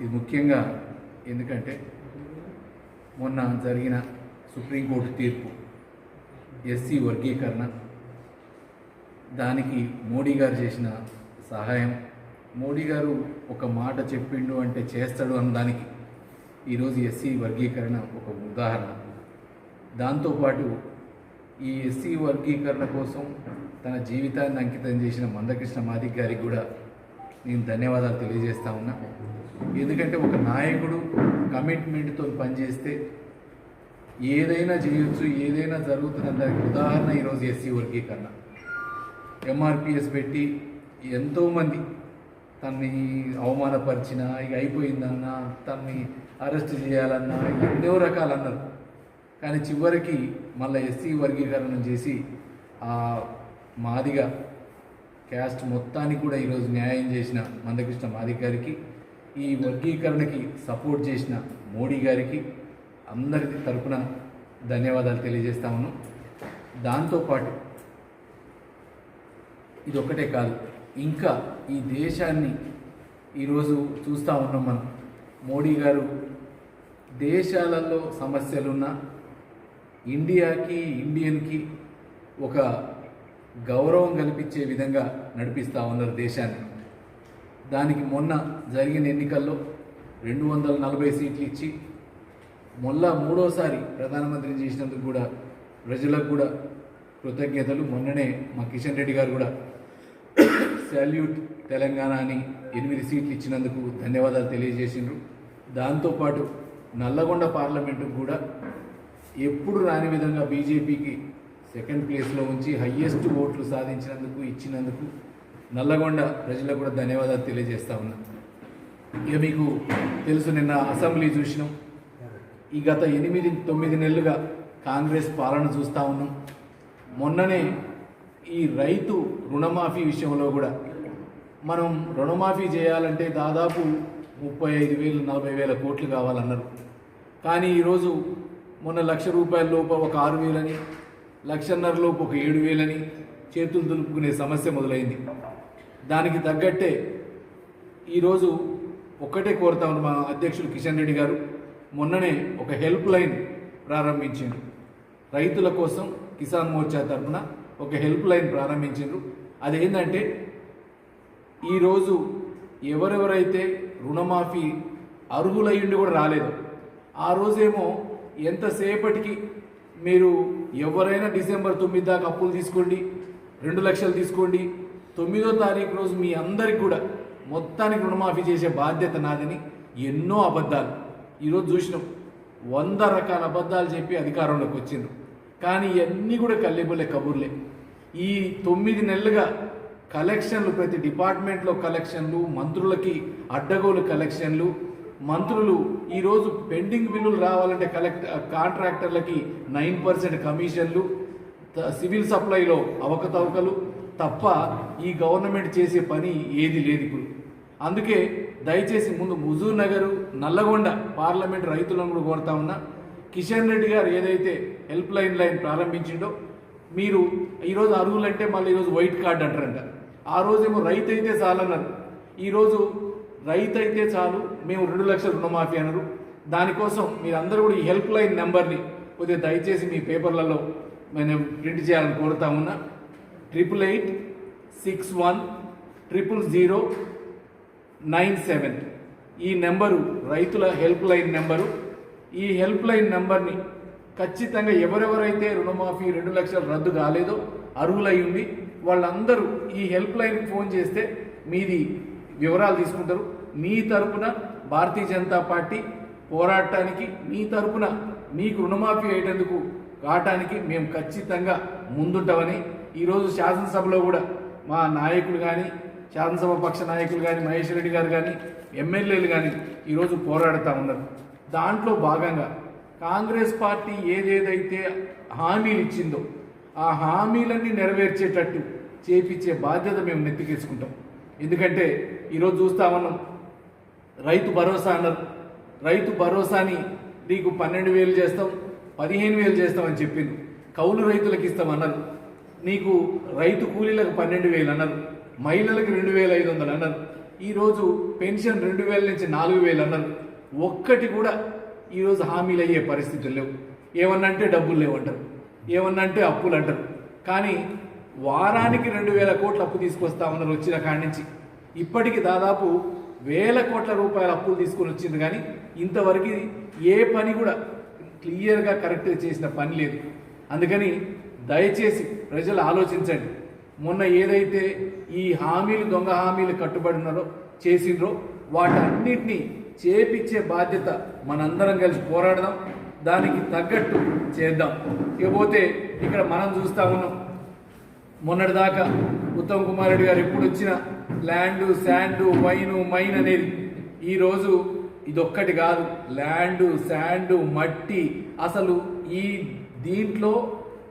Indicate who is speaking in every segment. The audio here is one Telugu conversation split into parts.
Speaker 1: ఇది ముఖ్యంగా ఎందుకంటే మొన్న జరిగిన సుప్రీంకోర్టు తీర్పు ఎస్సీ వర్గీకరణ దానికి మోడీ గారు చేసిన సహాయం. మోడీ గారు ఒక మాట చెప్పిండు అంటే చేస్తాడు అన్న దానికి ఈరోజు ఎస్సీ వర్గీకరణ ఒక ఉదాహరణ. దాంతోపాటు ఈ ఎస్సీ వర్గీకరణ కోసం తన జీవితాన్ని అంకితం చేసిన మందకృష్ణ మాదిక్ గారికి కూడా నేను ధన్యవాదాలు తెలియజేస్తా ఉన్నా. ఎందుకంటే ఒక నాయకుడు కమిట్మెంట్తో పనిచేస్తే ఏదైనా చేయొచ్చు ఏదైనా జరుగుతున్న దానికి ఉదాహరణ ఈరోజు ఎస్సీ వర్గీకరణ. ఎంఆర్పిఎస్ పెట్టి ఎంతోమంది తన్ని అవమానపరిచిన ఇక అయిపోయిందన్నా తన్ని అరెస్ట్ చేయాలన్నా ఎన్నో రకాలు అన్నారు కానీ చివరికి మళ్ళీ ఎస్సీ వర్గీకరణ చేసి ఆ మాదిగా క్యాస్ట్ మొత్తానికి కూడా ఈరోజు న్యాయం చేసిన మందకృష్ణ మాది గారికి ఈ వర్గీకరణకి సపోర్ట్ చేసిన మోడీ గారికి అందరి తరపున ధన్యవాదాలు తెలియజేస్తా ఉన్నాం. దాంతోపాటు ఇది ఒకటే కాదు ఇంకా ఈ దేశాన్ని ఈరోజు చూస్తూ ఉన్నాం మనం. మోడీ గారు దేశాలలో సమస్యలున్న ఇండియాకి ఇండియన్కి ఒక గౌరవం కల్పించే విధంగా నడిపిస్తూ ఉన్నారు దేశాన్ని. దానికి మొన్న జరిగిన ఎన్నికల్లో రెండు వందల నలభై సీట్లు ఇచ్చి మొన్న మూడోసారి ప్రధానమంత్రి చేసినందుకు కూడా ప్రజలకు కూడా కృతజ్ఞతలు. మొన్ననే మా కిషన్ రెడ్డి గారు కూడా సాల్యూట్ తెలంగాణ అని ఎనిమిది సీట్లు ఇచ్చినందుకు ధన్యవాదాలు తెలియజేసిండ్రు. దాంతోపాటు నల్లగొండ పార్లమెంటుకు కూడా ఎప్పుడు రాని విధంగా బీజేపీకి సెకండ్ ప్లేస్లో ఉంచి హయ్యెస్ట్ ఓట్లు సాధించినందుకు ఇచ్చినందుకు నల్లగొండ ప్రజలకు కూడా ధన్యవాదాలు తెలియజేస్తా ఉన్నా. ఇక మీకు తెలుసు నిన్న అసెంబ్లీ చూసినాం. ఈ గత ఎనిమిది తొమ్మిది నెలలుగా కాంగ్రెస్ పాలన చూస్తూ ఉన్నాం. మొన్ననే ఈ రైతు రుణమాఫీ విషయంలో కూడా మనం రుణమాఫీ చేయాలంటే దాదాపు ముప్పై ఐదు వేలు నలభై వేల కోట్లు కావాలన్నారు. కానీ ఈరోజు మొన్న లక్ష రూపాయల లోపు ఒక ఆరు వేలని లక్షన్నరలోపు ఒక ఏడు వేలని చేతులు దులుపుకునే సమస్య మొదలైంది. దానికి తగ్గట్టే ఈరోజు ఒక్కటే కోరుతా ఉన్న మా అధ్యక్షులు కిషన్ రెడ్డి గారు. మొన్ననే ఒక హెల్ప్ లైన్ ప్రారంభించిండు రైతుల కోసం కిసాన్ మోర్చా తరఫున ఒక హెల్ప్ లైన్ ప్రారంభించిండ్రు. అదేంటంటే ఈరోజు ఎవరెవరైతే రుణమాఫీ అర్హులయ్యుండి కూడా రాలేదు ఆ రోజేమో ఎంతసేపటికి మీరు ఎవరైనా డిసెంబర్ తొమ్మిది దాకా అప్పులు తీసుకోండి రెండు లక్షలు తీసుకోండి తొమ్మిదో తారీఖు రోజు మీ అందరికి కూడా మొత్తానికి రుణమాఫీ చేసే బాధ్యత నాదని ఎన్నో అబద్ధాలు. ఈరోజు చూసినాం వంద రకాల అబద్ధాలు చెప్పి అధికారంలోకి వచ్చిండ్రు. కానీ ఇవన్నీ కూడా కల్లిబులే కబుర్లే. ఈ తొమ్మిది నెలలుగా కలెక్షన్లు ప్రతి డిపార్ట్మెంట్లో కలెక్షన్లు మంత్రులకి అడ్డగోలు కలెక్షన్లు మంత్రులు ఈరోజు పెండింగ్ బిల్లులు రావాలంటే కలెక్ట్ కాంట్రాక్టర్లకి నైన్ పర్సెంట్ కమిషన్లు సివిల్ సప్లైలో అవకతవకలు తప్ప ఈ గవర్నమెంట్ చేసే పని ఏది లేదు ఇప్పుడు. అందుకే దయచేసి ముందు హుజూర్ నగర్ నల్లగొండ పార్లమెంట్ రైతులను కూడా కోరుతా ఉన్నా. కిషన్ రెడ్డి గారు ఏదైతే హెల్ప్ లైన్ లైన్ ప్రారంభించిండో మీరు ఈరోజు అరువులంటే మళ్ళీ ఈరోజు వైట్ కార్డ్ అంటారంట. ఆ రోజేమో రైతు అయితే చాలన్నారు. ఈరోజు రైతు అయితే చాలు మేము రెండు లక్షల రుణమాఫీ అనరు. దానికోసం మీరందరూ కూడా ఈ హెల్ప్ లైన్ నెంబర్ని కొద్దిగా దయచేసి మీ పేపర్లలో నేను ప్రింట్ చేయాలని కోరుతా ఉన్నా. Triple eight six one triple zero nine seven. ఈ నెంబరు రైతుల హెల్ప్ లైన్ నెంబరు. ఈ హెల్ప్ లైన్ నెంబర్ని ఖచ్చితంగా ఎవరెవరైతే రుణమాఫీ రెండు లక్షలు రద్దు కాలేదో అర్హులై ఉంది వాళ్ళందరూ ఈ హెల్ప్ లైన్కి ఫోన్ చేస్తే మీది వివరాలు తీసుకుంటారు. మీ తరపున భారతీయ జనతా పార్టీ పోరాటానికి మీ తరపున మీకు రుణమాఫీ అయ్యేటందుకు కావటానికి మేము ఖచ్చితంగా ముందుంటామని ఈరోజు శాసనసభలో కూడా మా నాయకులు కానీ శాసనసభ పక్ష నాయకులు కానీ మహేష్ రెడ్డి గారు కానీ ఎమ్మెల్యేలు కానీ ఈరోజు పోరాడుతూ ఉన్నారు. దాంట్లో భాగంగా కాంగ్రెస్ పార్టీ ఏదేదైతే హామీలు ఇచ్చిందో ఆ హామీలన్నీ నెరవేర్చేటట్టు చేపించే బాధ్యత మేము నెత్తికేసుకుంటాం. ఎందుకంటే ఈరోజు చూస్తా ఉన్నాం రైతు భరోసా అన్నారు. రైతు భరోసాని నీకు పన్నెండు వేలు చేస్తాం పదిహేను వేలు చేస్తామని చెప్పింది కౌలు రైతులకు ఇస్తామన్నారు నీకు రైతు కూలీలకు పన్నెండు వేలు అన్నారు. మహిళలకు రెండు వేల ఐదు వందలు అన్నారు. ఈరోజు పెన్షన్ రెండు వేల నుంచి నాలుగు వేలు అన్నారు. ఒక్కటి కూడా ఈరోజు హామీలు అయ్యే పరిస్థితులు లేవు. ఏమన్నంటే డబ్బులు లేవంటారు. ఏమన్నంటే అప్పులు అంటారు. కానీ వారానికి రెండు వేల కోట్ల అప్పు తీసుకొస్తామన్నారు వచ్చిన కాడి నుంచి. ఇప్పటికి దాదాపు వేల కోట్ల రూపాయల అప్పులు తీసుకొని వచ్చింది కానీ ఇంతవరకు ఏ పని కూడా క్లియర్గా కరెక్ట్గా చేసిన పని లేదు. అందుకని దయచేసి ప్రజలు ఆలోచించండి. మొన్న ఏదైతే ఈ హామీలు దొంగ హామీలు కట్టుబడి ఉన్నారో చేసిండ్రో వాటన్నిటినీ చేపించే బాధ్యత మనందరం కలిసి పోరాడదాం. దానికి తగ్గట్టు చేద్దాం. ఇకపోతే ఇక్కడ మనం చూస్తా ఉన్నాం మొన్నటిదాకా ఉత్తమ్ కుమార్ రెడ్డి గారు ఎప్పుడు వచ్చిన ల్యాండ్ శాండ్ వైన్ మైన్ అనేది ఈరోజు ఇదొక్కటి కాదు. ల్యాండ్ శాండ్ మట్టి అసలు ఈ దీంట్లో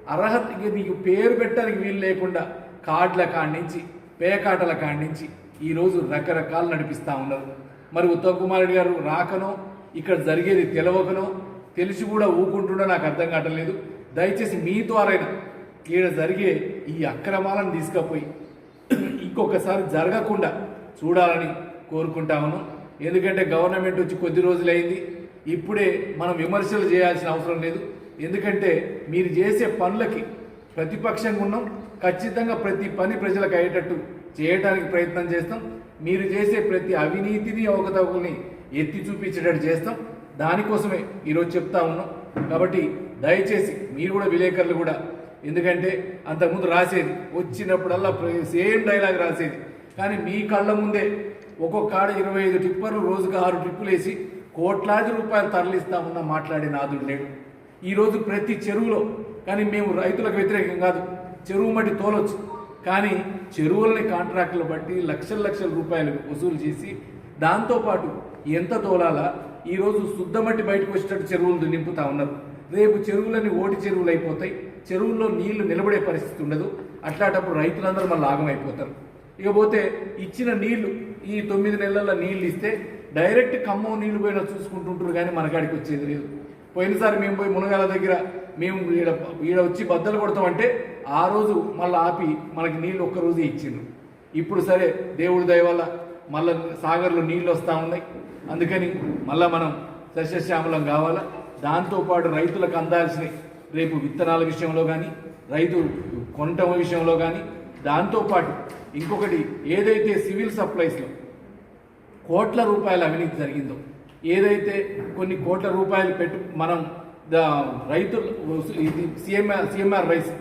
Speaker 1: అర్హత నీకు పేరు పెట్టడానికి వీలు లేకుండా కార్డుల కాడి నుంచి పేకాటల కాడి నుంచి ఈరోజు రకరకాలు నడిపిస్తూ ఉన్నారు. మరి ఉత్తమ్ కుమార్ రెడ్డి గారు రాకనో ఇక్కడ జరిగేది తెలవకనో తెలిసి కూడా ఊకుంటుండో నాకు అర్థం కావట్లేదు దయచేసి మీ ద్వారైనా ఈడ జరిగే ఈ అక్రమాలను తీసుకుపోయి ఇంకొకసారి జరగకుండా చూడాలని కోరుకుంటామను ఎందుకంటే గవర్నమెంట్ వచ్చి కొద్ది రోజులైంది. ఇప్పుడే మనం విమర్శలు చేయాల్సిన అవసరం లేదు. ఎందుకంటే మీరు చేసే పనులకి ప్రతిపక్షంగా ఉన్నాం. ఖచ్చితంగా ప్రతి పని ప్రజలకు అయ్యేటట్టు చేయడానికి ప్రయత్నం చేస్తాం. మీరు చేసే ప్రతి అవినీతిని అవకతవకల్ని ఎత్తి చూపించేటట్టు చేస్తాం. దానికోసమే ఈరోజు చెప్తా ఉన్నాం. కాబట్టి దయచేసి మీరు కూడా విలేకరులు కూడా ఎందుకంటే అంతకుముందు రాసేది వచ్చినప్పుడల్లా సేమ్ డైలాగ్ రాసేది. కానీ మీ కళ్ళ ముందే ఒక్కొక్క ఆడ ఇరవై ఐదు టిప్పర్లు రోజుకు ఆరు ట్రిప్పులు వేసి కోట్లాది రూపాయలు తరలిస్తామన్న మాట్లాడే నాదుడు లేడు. ఈరోజు ప్రతి చెరువులో కానీ మేము రైతులకు వ్యతిరేకం కాదు చెరువు మట్టి తోలొచ్చు. కానీ చెరువులని కాంట్రాక్టులు బట్టి లక్షల లక్షల రూపాయలు వసూలు చేసి దాంతోపాటు ఎంత తోలాలా? ఈరోజు శుద్ధమట్టి బయటకు వచ్చేటట్టు చెరువులు నింపుతా ఉన్నారు. రేపు చెరువులన్నీ ఓటి చెరువులు అయిపోతాయి. చెరువుల్లో నీళ్ళు నిలబడే పరిస్థితి ఉండదు. అట్లాంటప్పుడు రైతులందరూ మళ్ళీ ఆగమైపోతారు. ఇకపోతే ఇచ్చిన నీళ్ళు ఈ తొమ్మిది నెలల నీళ్ళు ఇస్తే డైరెక్ట్ ఖమ్మం నీళ్ళు పోయినా చూసుకుంటుంటారు కానీ మనకాడికి వచ్చేది లేదు. పోయినసారి మేము పోయి మునగాల దగ్గర మేము ఈడ ఈడ వచ్చి బద్దలు కొడతామంటే ఆ రోజు మళ్ళీ ఆపి మనకి నీళ్ళు ఒక్కరోజే ఇచ్చిండ్రు. ఇప్పుడు సరే దేవుడి దయ వల్ల మళ్ళీ సాగర్లో నీళ్ళు వస్తూ ఉన్నాయి. అందుకని మళ్ళీ మనం సస్యశ్యామలం కావాలా? దాంతోపాటు రైతులకు అందాల్సినవి రేపు విత్తనాల విషయంలో కానీ రైతు కొనటం విషయంలో కానీ దాంతోపాటు ఇంకొకటి ఏదైతే సివిల్ సప్లైస్లో కోట్ల రూపాయల అవినీతి జరిగిందో ఏదైతే కొన్ని కోట్ల రూపాయలు పెట్టు మనం రైతులు ఇది సిఎంఆర్ సిఎంఆర్ రైస్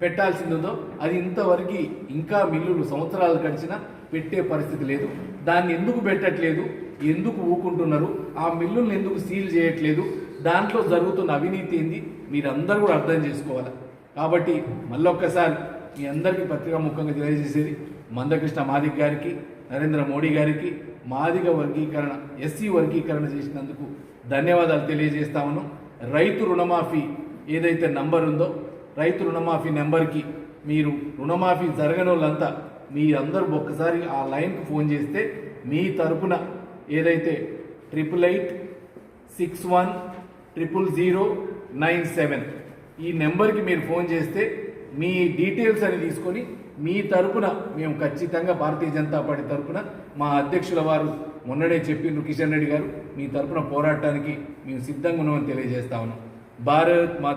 Speaker 1: పెట్టాల్సింది ఉందో అది ఇంతవరకు ఇంకా మిల్లులు సంవత్సరాలు గడిచినా పెట్టే పరిస్థితి లేదు. దాన్ని ఎందుకు పెట్టట్లేదు? ఎందుకు ఊకుంటున్నారు? ఆ మిల్లుల్ని ఎందుకు సీల్ చేయట్లేదు? దాంట్లో జరుగుతున్న అవినీతి ఏంది? మీరందరూ కూడా అర్థం చేసుకోవాలి? కాబట్టి మళ్ళొక్కసారి మీ అందరికీ పత్రికా ముఖంగా తెలియజేసేది మందకృష్ణ మాదిక్ గారికి నరేంద్ర మోడీ గారికి మాదిగ వర్గీకరణ ఎస్సీ వర్గీకరణ చేసినందుకు ధన్యవాదాలు తెలియజేస్తా ఉన్నాం. రైతు రుణమాఫీ ఏదైతే నంబర్ ఉందో రైతు రుణమాఫీ నెంబర్కి మీరు రుణమాఫీ జరగని వాళ్ళంతా మీరందరూ ఒక్కసారి ఆ లైన్కి ఫోన్ చేస్తే మీ తరపున ఏదైతే triple eight six one triple zero nine seven ఈ నెంబర్కి మీరు ఫోన్ చేస్తే మీ డీటెయిల్స్ అని తీసుకొని మీ తరపున మేము ఖచ్చితంగా భారతీయ జనతా పార్టీ తరపున మా అధ్యక్షుల వారు మొన్ననే చెప్పిండ్రు కిషన్ రెడ్డి గారు మీ తరపున పోరాటానికి మేము సిద్ధంగా ఉన్నామని తెలియజేస్తా ఉన్నాం. భారత్ మా